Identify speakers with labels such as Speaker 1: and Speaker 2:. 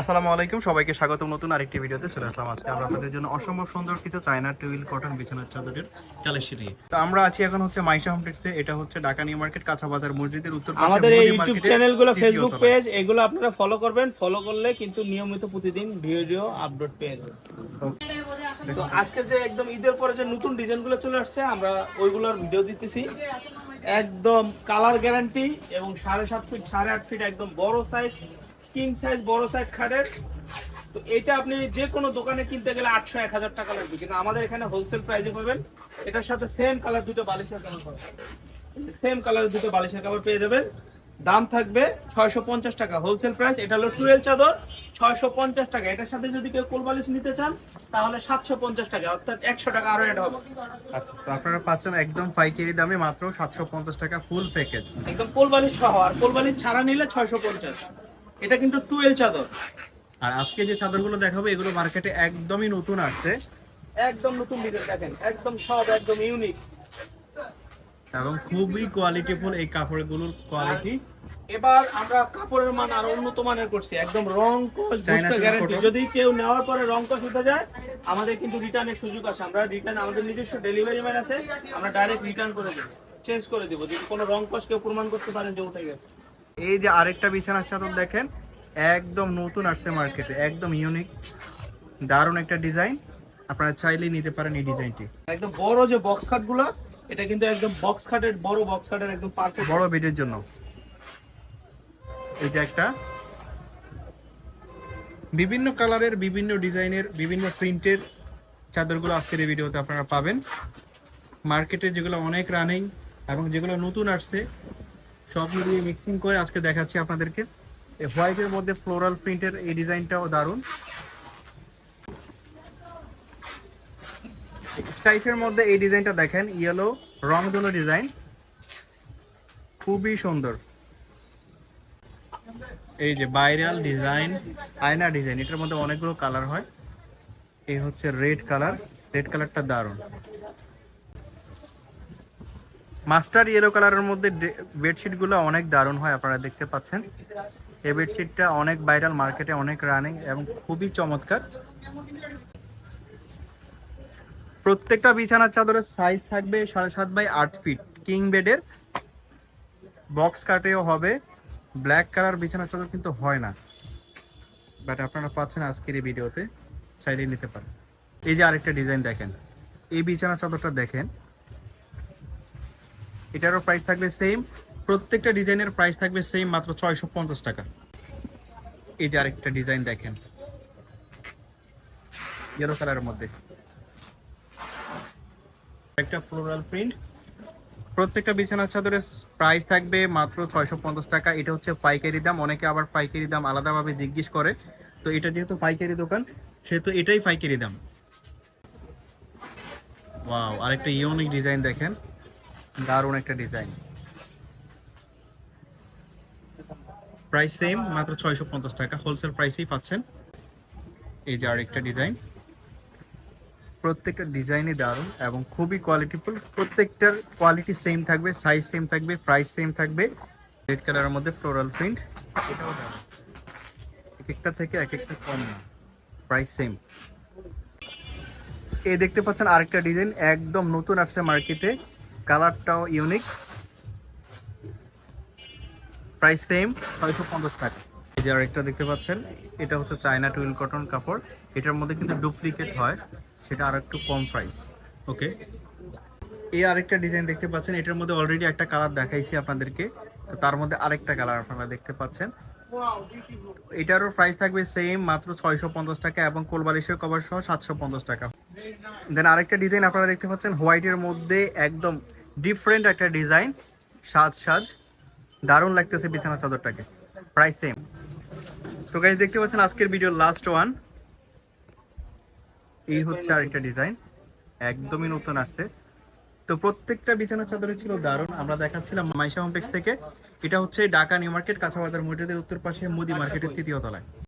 Speaker 1: আসসালামু আলাইকুম সবাইকে স্বাগত নতুন আরেকটি ভিডিওতে চলে আসলাম আজকে। আমরা আপনাদের জন্য অসম্ভব সুন্দর কিছু চায়না টুইল কটন বিছানার চাদরের কালেকশন নিয়ে। তো আমরা আছি এখন হচ্ছে মাইশা হোম টেক্সটে এটা হচ্ছে ঢাকা নিউ মার্কেট কাঁচা বাজার মসজিদের উত্তর পাশে
Speaker 2: আমাদের এই ইউটিউব চ্যানেলগুলো ফেসবুক পেজ এগুলো আপনারা ফলো করবেন। ফলো করলে কিন্তু নিয়মিত প্রতিদিন ভিডিও আপলোড পেয়ে যাবেন। তো আজকে যে একদম ঈদের পরে যে নতুন ডিজাইনগুলো চলে আসছে আমরা ওইগুলোর ভিডিও দিতেছি। একদম কালার গ্যারান্টি এবং সাড়ে সাত ফিট সাড়ে আট ফিট একদম বড় সাইজ কিং সাইজ বড় সাইজ খাটের। তো এটা আপনি যে কোনো দোকানে কিনতে গেলে আটশো এক হাজার টাকা লাগবে। কিন্তু আমাদের এখানে হোলসেল প্রাইসে পাবেন। এটার সাথে সেম কালার দুটো বালিশের কালার পাবেন। সেম কালারের দুটো বালিশের কাপড় পেয়ে যাবেন। দাম থাকবে ছয়শো পঞ্চাশ টাকা হোলসেল প্রাইস এটা হলো টুয়েলভ চাদর ছয়শো পঞ্চাশ টাকা। এটার সাথে যদি কেউ কোল বালিশ নিতে চান তাহলে সাতশো পঞ্চাশ টাকা। অর্থাৎ একশো টাকা আরও অ্যাড হবে।
Speaker 1: আচ্ছা তো আপনারা পাচ্ছেন একদম পাইকারি দামে মাত্র সাতশো পঞ্চাশ টাকা ফুল প্যাকেজ
Speaker 2: একদম কোল বালিশ সহ। আর কোল বালিশ ছাড়া নিলে ছয়শো পঞ্চাশ। এটা কিন্তু টুয়েলভ চাদর।
Speaker 1: আর আজকে যে চাদরগুলো দেখাবো এগুলো মার্কেটে একদমই নতুন আসছে।
Speaker 2: একদম নতুন ডিজাইন দেখেন একদম সব একদম ইউনিক
Speaker 1: এবং খুবই কোয়ালিটিফুল এই কাপড়গুলোর কোয়ালিটি
Speaker 2: এবার আমরা কাপড়ের মান আরও উন্নত মানের করছি একদম রং কস গ্যারান্টি যদি কেউ নেওয়ার পরে রং কস উঠে যায় আমাদের কিন্তু রিটার্নের সুযোগ আছে। আমরা রিটার্ন আমাদের নিজস্ব ডেলিভারি ম্যান আছে আমরা ডাইরেক্ট রিটার্ন করে দেবো চেঞ্জ করে দেবো। যদি কোনো রং কস কেউ প্রমাণ করতে পারেন যে উঠে গেছে।
Speaker 1: এই যে আরেকটা বিছানার চাদর দেখেন একদম নতুন আসছে মার্কেটে একদম ইউনিক দারুণ একটা ডিজাইন আপনারা চাইলেই নিতে পারেন এই ডিজাইনটি
Speaker 2: একদম বড় যে বক্স খাটগুলো এটা কিন্তু একদম বক্স খাটের বড় বক্স খাটের একদম পারফেক্ট
Speaker 1: বড় বেডের জন্য। এটা একটা। বিভিন্ন কালারের বিভিন্ন ডিজাইনের বিভিন্ন প্রিন্টের চাদরগুলো আজকের এই ভিডিওতে আপনারা পাবেন। মার্কেটে যেগুলো অনেক রানিং এবং যেগুলো নতুন আসছে সব মিলিয়ে মিক্সিং করে আজকে দেখাচ্ছি আপনাদেরকে। হোয়াইটের মধ্যে ফ্লোরাল প্রিন্টের এই ডিজাইনটাও দারুণ। স্টাইফের মধ্যে এই ডিজাইনটা দেখেন ইয়েলো রংধনু ডিজাইন। খুবই সুন্দর। এই যে বাইরাল ডিজাইন আয়না ডিজাইন এটার মধ্যে অনেকগুলো কালার হয়। এই হচ্ছে রেড কালার রেড কালারটা দারুণ। মাস্টার ইয়েলো কালারের মধ্যে বেডশিটগুলো অনেক দারুণ হয়, আপনারা দেখতে পাচ্ছেন। এই বেডশিটটা অনেক ভাইরাল মার্কেটে অনেক রানিং এবং খুবই চমৎকার। প্রত্যেকটা বিছানার চাদরের সাইজ থাকবে সাড়ে সাত বাই আট ফিট কিং বেডের বক্স কাটেও হবে। ব্ল্যাক কালার বিছানার চাদর কিন্তু হয় না। বাট আপনারা পাচ্ছেন আজকের এই ভিডিওতে চাইলে নিতে পারেন। এই যে আরেকটা ডিজাইন দেখেন। এই বিছানা চাদরটা দেখেন। এটারও প্রাইস থাকবে সেম প্রত্যেকটা ডিজাইনের প্রাইস থাকবে সেম মাত্র ছয়শো পঞ্চাশ টাকা। এই যে আরেকটা ডিজাইন দেখেন। ইয়েলো কালারের মধ্যে। একটা ফ্লোরাল প্রিন্ট প্রত্যেকটা বিছানার চাদরের প্রাইস থাকবে মাত্র ছয়শো পঞ্চাশ টাকা। এটা হচ্ছে পাইকারি দাম। অনেকে আবার পাইকারি দাম আলাদাভাবে জিজ্ঞেস করে। তো এটা যেহেতু পাইকারি দোকান, সেহেতু এটাই পাইকারি দাম। ওয়াও আরেকটা ইউনিক ডিজাইন দেখেন। দারুণ একটা ডিজাইন। প্রাইস সেম মাত্র ছয়শো পঞ্চাশ টাকা। হোলসেল প্রাইসেই পাচ্ছেন। এই যে আরেকটা ডিজাইন। প্রত্যেকটা ডিজাইনই দারুণ এবং খুবই কোয়ালিটিফুল প্রত্যেকটার কোয়ালিটি সেম থাকবে সাইজ সেম থাকবে প্রাইস সেম থাকবে। রেড কালারের মধ্যে ফ্লোরাল প্রিন্ট এটাও দারুণ। এক একটা থেকে এক একটা কম না। প্রাইস সেম এই দেখতে পাচ্ছেন আরেকটা ডিজাইন, একদম নতুন আসছে মার্কেটে কালারটাও ইউনিক প্রাইস সেম ছয়শো পঞ্চাশ টাকা। এই যে আরেকটা দেখতে পাচ্ছেন, এটা হচ্ছে চায়না টুইল কটন কাপড়। এটার মধ্যে কিন্তু ডুপ্লিকেট হয়, সেটা আর একটু কম প্রাইস ওকে এই আরেকটা ডিজাইন দেখতে পাচ্ছেন, এটার মধ্যে অলরেডি একটা কালার দেখাইছি আপনাদেরকে। তো তার মধ্যে আরেকটা কালার আপনারা দেখতে পাচ্ছেন। এটারও প্রাইস থাকবে সেম মাত্র ছয়শো পঞ্চাশ টাকা এবং কোলবালিশের কভার সহ সাতশো পঞ্চাশ টাকা। দেন আরেকটা ডিজাইন আপনারা দেখতে পাচ্ছেন হোয়াইটের মধ্যে একদম ডিফারেন্ট একটা ডিজাইন সাজ সাজ। দারুণ লাগতেছে বিছানা চাদরটাকে। প্রাইস সেম তো গাইজ দেখতে পাচ্ছেন আজকের ভিডিওর লাস্ট ওয়ান এই হচ্ছে আরেকটা ডিজাইন একদমই নতুন আসছে। তো প্রত্যেকটা বিছানার চাদরে ছিল দারুণ। আমরা দেখাচ্ছিলাম মাইশা হোমটেক্স থেকে। এটা হচ্ছে ঢাকা নিউ মার্কেট কাঁচা বাজার মসজিদের উত্তর পাশে মুদি মার্কেটের তৃতীয় তলায়।